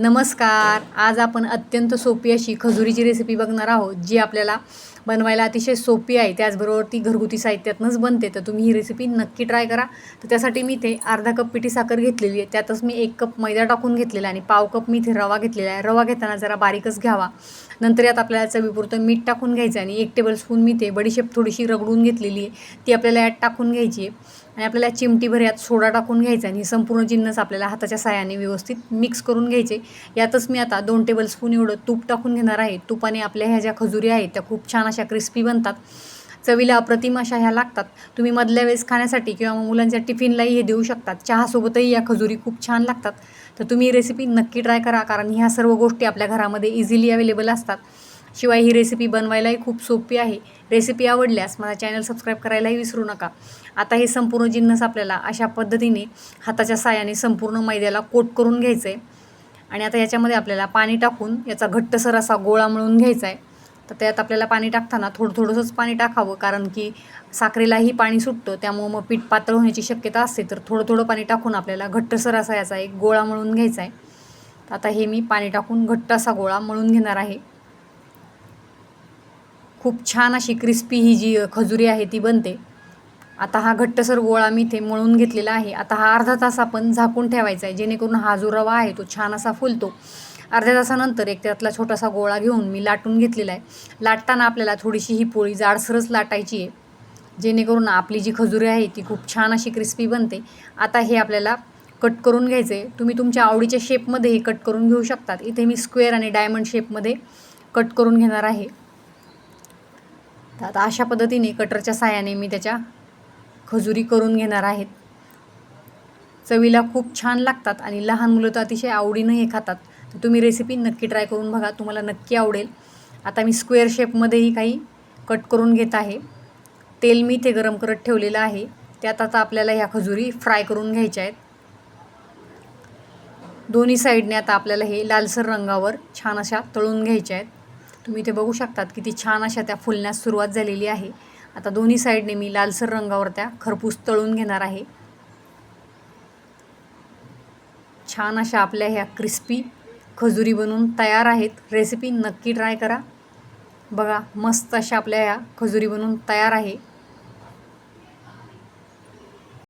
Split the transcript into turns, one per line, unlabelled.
नमस्कार. आज आपण अत्यंत सोपी अशी खजुरीची रेसिपी बघणार आहोत जी आपल्याला बनवायला अतिशय सोपी आहे. त्याचबरोबर ती घरगुती साहित्यातनंच बनते. तर तुम्ही ही रेसिपी नक्की ट्राय करा. तर त्यासाठी मी ते अर्धा कप पिठी साखर घेतलेली आहे. त्यातच मी एक कप मैदा टाकून घेतलेला आहे आणि पाव कप मी इथे रवा घेतलेला आहे. रवा घेताना जरा बारीकच घ्यावा. नंतर यात आपल्याला चवीपुरतं मीठ टाकून घ्यायचं आणि एक टेबलस्पून मी ते बडीशेप थोडीशी रगडून घेतलेली आहे. ती आपल्याला यात टाकून घ्यायची आहे. आणि आपल्याला चिमटीभर यात सोडा टाकून घ्यायचा आणि संपूर्ण जिन्नस आपल्याला हाताच्या साहाय्याने व्यवस्थित मिक्स करून घ्यायचे. यातच मी आता दोन टेबलस्पून एवढं तूप टाकून घेणार आहे. तुपाने आपल्या ह्या ज्या खजुरी आहेत त्या खूप छान अशा क्रिस्पी बनतात. चवीला अप्रतिम अशा ह्या लागतात. तुम्ही मधल्या वेळेस खाण्यासाठी किंवा मग मुलांच्या टिफिनलाही हे देऊ शकतात. चहासोबतही या खजुरी खूप छान लागतात. तर तुम्ही रेसिपी नक्की ट्राय करा कारण ह्या सर्व गोष्टी आपल्या घरामध्ये इझिली अवेलेबल असतात. शिवाय ही रेसिपी बनवायलाही खूप सोपी आहे. रेसिपी आवडल्यास मला चॅनल सबस्क्राईब करायलाही विसरू नका. आता हे संपूर्ण जिन्नस आपल्याला अशा पद्धतीने हाताच्या साह्याने संपूर्ण मैद्याला कोट करून घ्यायचं आहे आणि आता याच्यामध्ये आपल्याला पाणी टाकून याचा घट्टसर असा गोळा मिळून घ्यायचा आहे तर त्यात आपल्याला पाणी टाकताना थोडं थोडंसंच पाणी टाकावं कारण की साखरेलाही पाणी सुटतं त्यामुळं मग पीठ पातळ होण्याची शक्यता असते. तर थोडं थोडं पाणी टाकून आपल्याला घट्टसर असा याचा एक गोळा मळून घ्यायचा आहे आता हे मी पाणी टाकून घट्ट असा गोळा मळून घेणार आहे. खूप छान अशी क्रिस्पी ही जी खजुरी आहे ती बनते. आता हा घट्टसर गोळा मी इथे मळून घेतलेला आहे. आता हा अर्धा तास आपण झाकून ठेवायचा आहे. जेणेकरून हा जो रवा आहे तो छान असा फुलतो. अर्ध्या तासानंतर एक त्यातला छोटासा गोळा घेऊन मी लाटून घेतलेला आहे. लाटताना आपल्याला थोडीशी ही पोळी जाडसरच लाटायची आहे. जेणेकरून आपली जी खजुरी आहे ती खूप छान अशी क्रिस्पी बनते. आता हे आपल्याला कट करून घ्यायचं आहे. तुम्ही तुमच्या आवडीच्या शेपमध्ये हे कट करून घेऊ शकतात. इथे मी स्क्वेअर आणि डायमंड शेपमध्ये कट करून घेणार आहे. तर आता अशा पद्धतीने कटरच्या साह्याने मी त्याच्या खजुरी करून घेणार आहेत. चवीला खूप छान लागतात आणि लहान मुलं तर अतिशय आवडीनं हे खातात. तर तुम्ही रेसिपी नक्की ट्राय करून बघा तुम्हाला नक्की आवडेल. आता मी स्क्वेअर शेपमध्येही काही कट करून घेत आहे. तेल मी इथे गरम करत ठेवलेलं आहे. त्यात आता आपल्याला ह्या खजुरी फ्राय करून घ्यायच्या आहेत. दोन्ही साईडने आता आपल्याला हे लालसर रंगावर छान अशा तळून घ्यायच्या आहेत. तुम्ही इथे बघू शकतात किती छान अशा त्या फुलण्यास सुरुवात झालेली आहे. आता दोन्ही साईडने मी लालसर रंगावर त्या खरपूस तळून घेणार आहे. छान अशा आपल्या ह्या क्रिस्पी खजुरी बनवून तयार आहेत. रेसिपी नक्की ट्राय करा. बघा मस्त अशा आपल्या ह्या खजुरी बनवून तयार आहे.